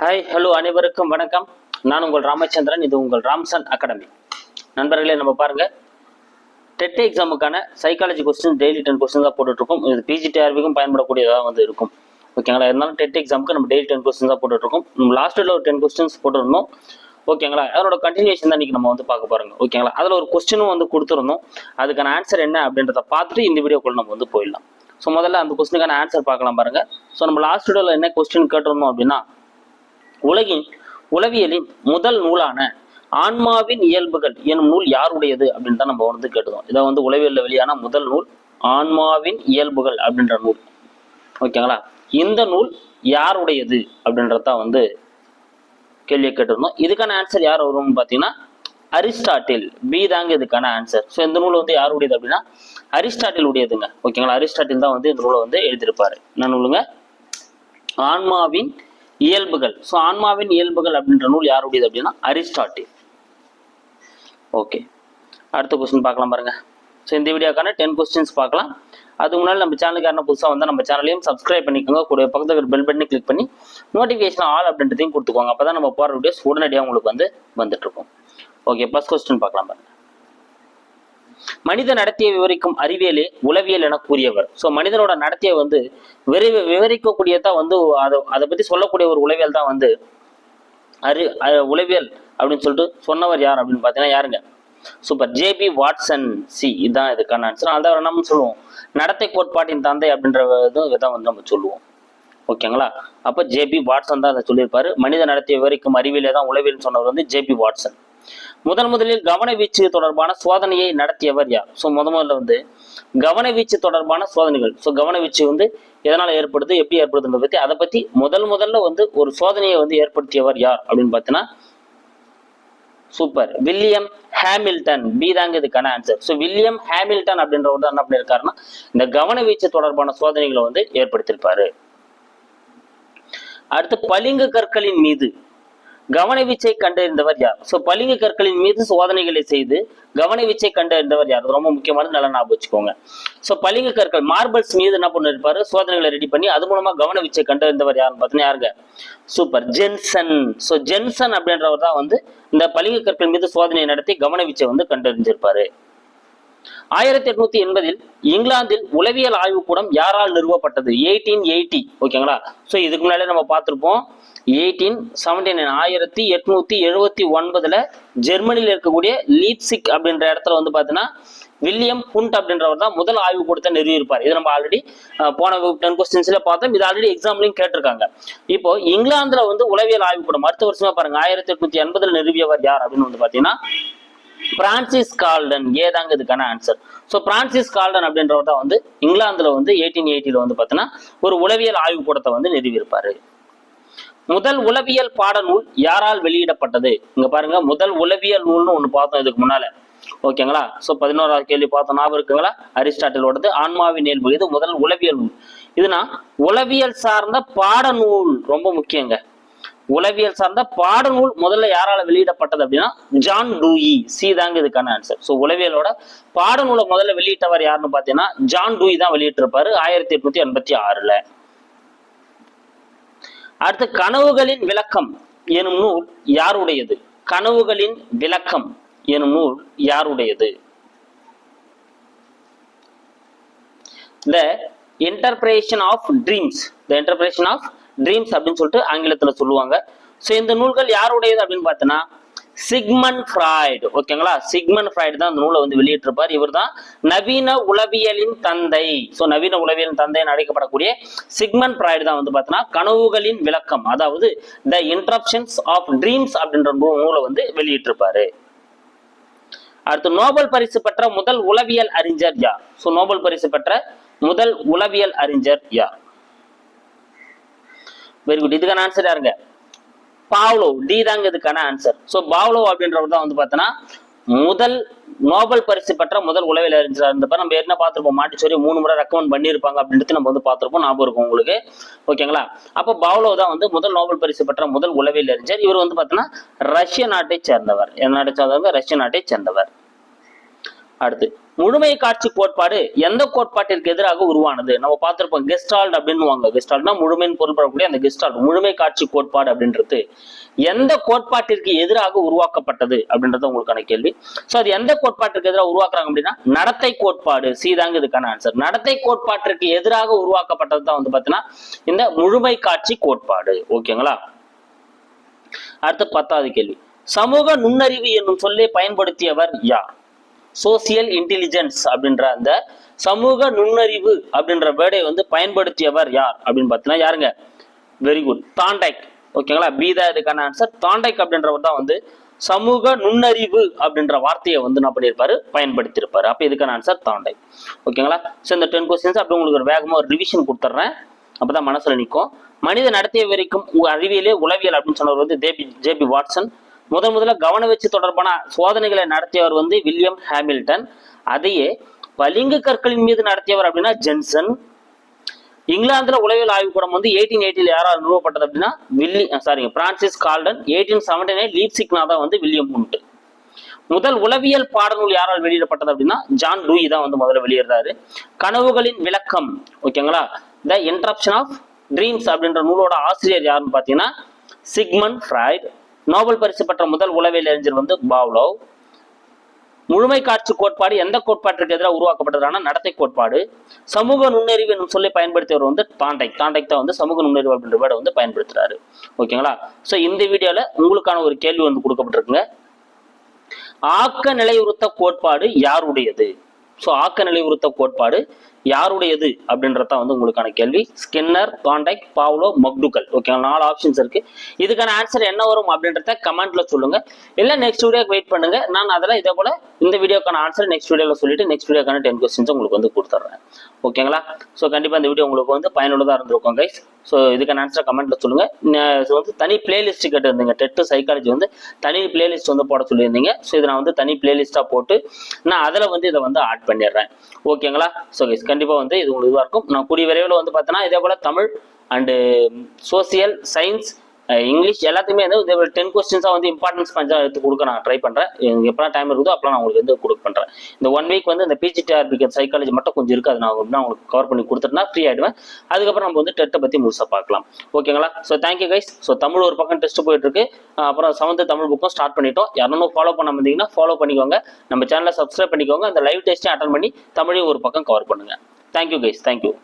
Hi hello அனைவருக்கும் வணக்கம். நான் உங்கள் ராமச்சந்திரன் இது உங்கள் ராம்சன் அகாடமி. நண்பர்களே நம்ம பாருங்க. TET எக்ஸாமுக்கான psychology question daily ten question தான் போட்டுட்ருக்கோம். இது பிஜிடிஆர்பிக்கும் பயன்படக்கூடியதாக வந்து இருக்கும். ஓகேங்களா இருந்தாலும் டெட் எக்ஸாமுக்கு நம்ம டெய்லி டென் கொஸ்டின் தான் போட்டுட்ருக்கோம். நம்ம லாஸ்ட்டில் ஒரு டென் கொஸ்டின்ஸ் போட்டிருந்தோம். ஓகேங்களா அதனோட கண்டினியூஷன் தான் இன்னைக்கு நம்ம வந்து பார்க்க போறோங்க. ஓகேங்களா அதில் ஒரு கொஸ்டினும் வந்து கொடுத்துருந்தோம். அதுக்கான ஆன்சர் என்ன அப்படின்றத பார்த்துட்டு இந்த வீடியோக்குள்ள நம்ம வந்து போயிடலாம். ஸோ முதல்ல அந்த கொஸ்டினுக்கான ஆன்சர் பார்க்கலாம் பாருங்க. ஸோ நம்ம லாஸ்ட் வீடியோவில் என்ன கொஸ்டின் கேட்டிருந்தோம் அப்படின்னா உலகின் உளவியலின் முதல் நூலான ஆன்மாவின் இயல்புகள் எனும் நூல் யாருடையது அப்படின்னு தான் நம்ம வந்து கேட்டோம் இதை வந்து உளவியலில் வெளியான முதல் நூல் ஆன்மாவின் இயல்புகள் அப்படின்ற நூல். ஓகேங்களா? இந்த நூல் யாருடையது அப்படின்றத வந்து கேள்வியை கேட்டிருந்தோம். இதுக்கான ஆன்சர் யார் வரும்னு பார்த்தீங்கன்னா அரிஸ்டாட்டில். பி தாங்க இதுக்கான ஆன்சர் ஸோ இந்த நூல் வந்து யாருடையது அப்படின்னா அரிஸ்டாட்டில் உடையதுங்க ஓகேங்களா? அரிஸ்டாட்டில் தான் வந்து இந்த நூலை வந்து எழுதியிருப்பாரு. என்ன நூலுங்க? ஆன்மாவின் இயல்புகள். ஸோ ஆன்மாவின் இயல்புகள் அப்படின்ற நூல் யாருடையது அப்படின்னா? அரிஸ்டாட்டில். ஓகே அடுத்த கொஸ்டின் பார்க்கலாம் பாருங்க. ஸோ இந்த வீடியோக்கான டென் கொஸ்டின்ஸ் பார்க்கலாம். அதுக்கு முன்னாடி நம்ம சேனலுக்கு யாரும் புதுசாக வந்தால் நம்ம சேனலையும் சப்ஸ்கிரைப் பண்ணிக்கோங்க. கூட பக்கத்தில் பெல் பட்டனை கிளிக் பண்ணி நோட்டிஃபிகேஷன் ஆல் அப்படின்றதையும் கொடுத்துக்கோங்க. அப்போ தான் நம்ம போகிற வீடியோஸ் உடனடியாக உங்களுக்கு வந்து வந்துட்டு ஓகே ஃபர்ஸ்ட் கொஸ்டின் பார்க்கலாம் பாருங்க. மனித நடத்தையை விவரிக்கும் அறிவியலே உளவியல் என கூறியவர். ஸோ மனிதனோட நடத்தையை வந்து விரை விவரிக்கக்கூடியதான் வந்து அதை அதை பற்றி சொல்லக்கூடிய ஒரு உளவியல் தான் வந்து அறி உளவியல் அப்படின்னு சொல்லிட்டு சொன்னவர் யார் அப்படின்னு பார்த்தீங்கன்னா யாருங்க? சூப்பர் ஜேபி வாட்சன் சி இதுதான் இதுக்கான ஆன்சர் அதான் நம்ம சொல்லுவோம்? நடத்தை கோட்பாட்டின் தந்தை அப்படின்ற இதுவும் வந்து நம்ம சொல்லுவோம். ஓகேங்களா? அப்போ ஜேபி வாட்சன் தான் அதை சொல்லியிருப்பாரு. மனித நடத்தையை விவரிக்கும் அறிவியலே தான் உளவியல் சொன்னவர் வந்து ஜேபி வாட்சன் முதன் முதலில் கவனவீச்சு தொடர்பான சோதனையை நடத்தியவர் யார்? ஸோ முத முதல்ல வந்து கவனவீச்சு தொடர்பான சோதனைகள். ஸோ கவனவீச்சு வந்து எதனால் ஏற்படுது எப்படி ஏற்படுதுன்றத பற்றி அதை பற்றி முதல் முதல்ல வந்து ஒரு சோதனையை வந்து ஏற்படுத்தியவர் யார் அப்படின்னு பார்த்தீங்கன்னா சூப்பர். William Hamilton. பி தாங்க இதுக்கான ஆன்சர் ஸோ வில்லியம் ஹேமில்டன் அப்படின்றவர் தான் என்ன பண்ணியிருக்காருன்னா இந்த கவனவீச்சு தொடர்பான சோதனைகளை வந்து ஏற்படுத்தியிருப்பாரு. அடுத்து பளிங்கு கற்களின் மீது. கவனவீச்சை கண்டறிந்தவர் யார்? ஸோ பளிங்கு கற்களின் மீது சோதனைகளை செய்து கவனவீச்சை கண்டறிந்தவர் யார்? ரொம்ப முக்கியமானது நல்லா ஞாபகம் வச்சுக்கோங்க. ஸோ பளிங்கு கற்கள் மார்பிள்ஸ் மீது என்ன பண்ணிருப்பாரு? சோதனைகளை ரெடி பண்ணி அது மூலமா கவனவீச்சை கண்டறிந்தவர் யாருன்னு பார்த்தீங்கன்னா யாருங்க? சூப்பர் ஜென்சன் ஸோ ஜென்சன் அப்படின்றவர் தான் வந்து இந்த பளிங்கு கற்கள் மீது சோதனை நடத்தி கவனவீச்சை வந்து கண்டறிஞ்சிருப்பாரு. ஆயிரத்தி எட்நூத்தி எண்பதில் இங்கிலாந்தில் உளவியல் ஆய்வுக்கூடம் யாரால் நிறுவப்பட்டது? எயிட்டீன் எயிட்டி ஓகேங்களா ஸோ இதுக்கு முன்னாலே நம்ம பார்த்துருப்போம். எயிட்டீன் செவன்டி நைன் ஆயிரத்தி எட்நூத்தி எழுபத்தி ஒன்பதுல ஜெர்மனியில் இருக்கக்கூடிய லீப்சிக் அப்படின்ற இடத்துல வந்து பார்த்தீங்கன்னா வில்லியம் புண்ட் அப்படின்றவர் தான் முதல் ஆய்வு கூடத்தை நிறுவியிருப்பார். இது நம்ம ஆல்ரெடி போன டென் கொஸ்டின்ஸ்ல பார்த்தோம். இது ஆல்ரெடி எக்ஸாம்லையும் கேட்டிருக்காங்க. இப்போ இங்கிலாந்துல வந்து உளவியல் ஆய்வுக்கூடம் அடுத்த வருஷமா பாருங்க ஆயிரத்தி எட்நூத்தி எண்பதுல நிறுவியவர் யார் அப்படின்னு வந்து பாத்தீங்கன்னா பிரான்சிஸ் கால்டன் ஏதாங்க இதுக்கான ஆன்சர் ஸோ பிரான்சிஸ் கால்டன் அப்படின்றவர் தான் வந்து இங்கிலாந்துல வந்து எயிட்டீன் எயிட்டில வந்து பார்த்தீங்கன்னா ஒரு உளவியல் ஆய்வு கூடத்தை வந்து நிறுவியிருப்பாரு. முதல் உளவியல் பாடநூல் யாரால் வெளியிடப்பட்டது? இங்க பாருங்க முதல் உளவியல் நூல்னு ஒன்று பார்த்தோம் இதுக்கு முன்னால. ஓகேங்களா ஸோ பதினோராவது கேள்வி பார்த்தோம் ஞாபகம் இருக்குங்களா? அரிஸ்டாட்டிலோடது ஆன்மாவின் இயல்பு இது முதல் உளவியல் நூல். இதுனா உளவியல் சார்ந்த பாடநூல் ரொம்ப முக்கியங்க. உளவியல் சார்ந்த பாடநூல் முதல்ல யாரால வெளியிடப்பட்டது அப்படின்னா ஜான் டூயி. சி தாங்க இதுக்கான ஆன்சர் ஸோ உளவியலோட பாடநூலை முதல்ல வெளியிட்டவர் யாருன்னு பார்த்தீங்கன்னா ஜான் டூயி தான் வெளியிட்டிருப்பாரு ஆயிரத்தி எட்நூத்தி எண்பத்தி ஆறுல. அடுத்து கனவுகளின் விளக்கம் எனும் நூல் யாருடையது? கனவுகளின் விளக்கம் எனும் நூல் யாருடையது? The interpretation of dreams the interpretation of dreams அப்படின்னு சொல்லிட்டு ஆங்கிலத்தில் சொல்லுவாங்க. ஸோ இந்த நூல்கள் யாருடையது அப்படின்னு பார்த்தோன்னா சிக்மன் ஃப்ராய்டு. ஓகேங்களா? சிக்மன் ஃப்ராய்டு தான் அந்த நூலை வந்து வெளியிட்டிருப்பார். இவர் தான் நவீன உளவியலின் தந்தை. ஸோ நவீன உளவியலின் தந்தைன்னு அழைக்கப்படக்கூடிய சிக்மன் ஃப்ராய்டு தான் வந்து பார்த்தோன்னா கனவுகளின் விளக்கம். அதாவது த இன்ட்ரப்ஷன்ஸ் ஆஃப் ட்ரீம்ஸ் அப்படின்ற நூலை வந்து வெளியிட்டிருப்பாரு. அடுத்து நோபல் பரிசு பெற்ற முதல் உளவியல் அறிஞர் யார்? ஸோ நோபல் பரிசு பெற்ற முதல் உளவியல் அறிஞர் யார்? வெரி குட் இதுக்கான ஆன்சர் யாருங்க? பாவ்லோ. டி தாங்க இதுக்கான ஆன்சர் ஸோ பாவ்லோ அப்படின்றவர் தான் வந்து பார்த்தோன்னா முதல் நோபல் பரிசு பெற்ற முதல் உளவில் அறிஞர் இருந்தப்ப நம்ம என்ன பார்த்துருப்போம்? மாட்டிச்சோரி மூணு முறை ரெக்கமெண்ட் பண்ணியிருப்பாங்க அப்படின்றது நம்ம வந்து பார்த்துருப்போம். ஞாபகம் இருக்கும் உங்களுக்கு. ஓகேங்களா? அப்போ பாவ்லோ தான் வந்து முதல் நோபல் பரிசு பெற்ற முதல் உளவில் அறிஞர். இவர் வந்து பார்த்தோன்னா ரஷ்ய நாட்டை சேர்ந்தவர். என்ன நாட்டை சேர்ந்தவங்க? ரஷ்ய நாட்டை சேர்ந்தவர். அடுத்து முழுமை காட்சி கோட்பாடு எந்த கோட்பாட்டிற்கு எதிராக உருவானது? நம்ம பார்த்திருப்போம் கெஸ்டால்ட் அப்படின்னு கெஸ்டால்ட்னா முழுமைன்னு பொருள்படக்கூடிய அந்த கெஸ்டால்ட் முழுமை காட்சி கோட்பாடு அப்படின்றது. எந்த கோட்பாட்டிற்கு எதிராக உருவாக்கப்பட்டது அப்படின்றது உங்களுக்கான கேள்வி. சோ அது எந்த கோட்பாட்டிற்கு எதிராக உருவாக்குறாங்க அப்படின்னா நடத்தை கோட்பாடு. சீதாங்க இதுக்கான ஆன்சர் நடத்தை கோட்பாட்டிற்கு எதிராக உருவாக்கப்பட்டது தான் வந்து பாத்தீங்கன்னா இந்த முழுமை காட்சி கோட்பாடு. ஓகேங்களா அடுத்து பத்தாவது கேள்வி. சமூக நுண்ணறிவு என்னும் சொல்லை பயன்படுத்தியவர் யார்? சோசியல் இன்டெலிஜென்ஸ் அப்படின்ற அந்த சமூக நுண்ணறிவு அப்படின்ற வேர்டை வந்து பயன்படுத்தியவர் யார் அப்படின்னு பார்த்தீங்கன்னா யாருங்க? வெரி குட் தாண்டைக் ஓகேங்களா? பீதா இதுக்கான ஆன்சர் தாண்டைக் அப்படின்றவர் தான் வந்து சமூக நுண்ணறிவு அப்படின்ற வார்த்தையை வந்து என்ன பண்ணியிருப்பாரு? பயன்படுத்தியிருப்பாரு. அப்போ இதுக்கான ஆன்சர் தாண்டைக் ஓகேங்களா? ஸோ இந்த டென் கொஸ்டின்ஸ் அப்படி உங்களுக்கு ஒரு வேகமாக ஒரு ரிவிஷன் கொடுத்துட்றேன் அப்பதான் மனசில் நிற்கும் மனித நடத்திய வரைக்கும் அறிவியலே உளவியல் அப்படின்னு சொன்னவர் வந்து ஜேபி ஜேபி வாட்சன் முதன் முதல்ல கவன வச்சு தொடர்பான சோதனைகளை நடத்தியவர் வந்து வில்லியம் ஹாமில்டன். அதையே பளிங்கு கற்களின் மீது நடத்தியவர் அப்படின்னா ஜென்சன். இங்கிலாந்துல உளவியல் ஆய்வுக்கூடம் வந்து எயிட்டீன் எயிட்டில் யாரால் நிறுவப்பட்டது அப்படின்னா வில்லி சாரிங்க Francis Galton. Eighteen seventy nine லீப்சிக்னா தான் வந்து வில்லியம் உண்டு. முதல் உளவியல் பாடநூல் யாரால் வெளியிடப்பட்டது அப்படின்னா ஜான் லூயி தான் வந்து முதல்ல வெளியிடுறாரு. கனவுகளின் விளக்கம் ஓகேங்களா? த இன்ட்ரப்ஷன் ஆஃப் ட்ரீம்ஸ் அப்படின்ற நூலோட ஆசிரியர் யாருன்னு பார்த்தீங்கன்னா சிக்மன் ஃப்ராய்ட். நோபல் பரிசு பெற்ற முதல் உளவியல் அறிஞர் வந்து பாவ்லோவ் முழுமை காட்சி கோட்பாடு எந்த கோட்பாட்டிற்கு எதிராக உருவாக்கப்பட்டதான நடத்தை கோட்பாடு. சமூக நுண்ணறிவு என்னும் சொல்லி பயன்படுத்தியவர் வந்து தாண்டைக் தாண்டைக் தான் வந்து சமூக நுண்ணறிவு அப்படின்ற வேர்டை வந்து பயன்படுத்துறாரு. ஓகேங்களா? ஸோ இந்த வீடியோல உங்களுக்கான ஒரு கேள்வி வந்து கொடுக்கப்பட்டிருக்குங்க. ஆக்க நிலையுறுத்த கோட்பாடு யாருடையது? ஸோ ஆக்க நிலையுறுத்த கோட்பாடு யாருடையது அப்படின்றத வந்து உங்களுக்கான கேள்வி. Skinner contact Pavlov McDougall okay நாலு ஆப்ஷன்ஸ் இருக்கு. இதுக்கான ஆன்சர் என்ன வரும் அப்படின்றத கமெண்ட்ல சொல்லுங்க. இல்ல நெக்ஸ்ட் வீடியோக்கு வெயிட் பண்ணுங்க. நான் அதெல்லாம் இதே போல இந்த வீடியோக்கான ஆன்சர் நெக்ஸ்ட் வீடியோல சொல்லிட்டு நெக்ஸ்ட் வீடியோக்கான டென் கொஸ்டின்ஸ் உங்களுக்கு வந்து கொடுத்துட்றேன் ஓகேங்களா ஸோ கண்டிப்பா இந்த வீடியோ உங்களுக்கு வந்து பயனுள்ளதா இருந்திருக்கும் கைஸ் ஸோ இதுக்கான ஆன்சர் கமெண்ட்ல சொல்லுங்க. வந்து தனி பிளேலிஸ்ட் கேட்டிருந்தீங்க. டெட்டு சைக்காலஜி வந்து தனி பிளேலிஸ்ட் வந்து போட சொல்லியிருந்தீங்க. ஸோ இதை நான் வந்து தனி பிளேலிஸ்டா போட்டு நான் அதில் வந்து இதை வந்து ஆட் பண்ணிடுறேன். ஓகேங்களா ஸோ கைஸ் கண்டிப்பாக வந்து இது உங்களுக்கு இதுவாக இருக்கும். நான் கூடிய விரைவில் வந்து பார்த்தோன்னா இதே போல் Tamil and social science English எல்லாத்துக்குமே வந்து இதே டென் கொஸ்டின்ஸாக வந்து இம்பார்ட்டன்ஸ் பஞ்சாக எடுத்து கொடுக்க நான் ட்ரை பண்ணுறேன் எப்போலாம் டைம் இருக்குதோ அப்போலாம் நான் உங்களுக்கு வந்து கொடுக்க பண்ணுறேன் இந்த ஒன் வீக் வந்து இந்த பிஜிடிஆர்பிக்கு சைக்காலஜி மட்டும் கொஞ்சம் இருக்குது அது நான் நான் உங்களுக்கு கவர் பண்ணி கொடுத்துட்டேன்னா ஃப்ரீ ஆகிடுவேன் அதுக்கப்புறம் நம்ம வந்து டெட்டை பற்றி முழுசாக பார்க்கலாம். ஓகேங்களா so thank you guys so Tamil ஒரு பக்கம் டெஸ்ட் போயிட்டுருக்கு அப்புறம் செவன்த் தமிழ் புக்கும் ஸ்டார்ட் பண்ணிட்டோம். யாரும் ஃபாலோ பண்ண வந்தீங்கன்னா ஃபாலோ பண்ணிக்கோங்க. நம்ம சேனலை சப்ஸ்கிரைப் பண்ணிக்கோங்க. அந்த லைவ் டெஸ்ட்டையும் அட்டன் பண்ணி தமிழையும் ஒரு பக்கம் கவர் பண்ணுங்க. Thank you guys thank you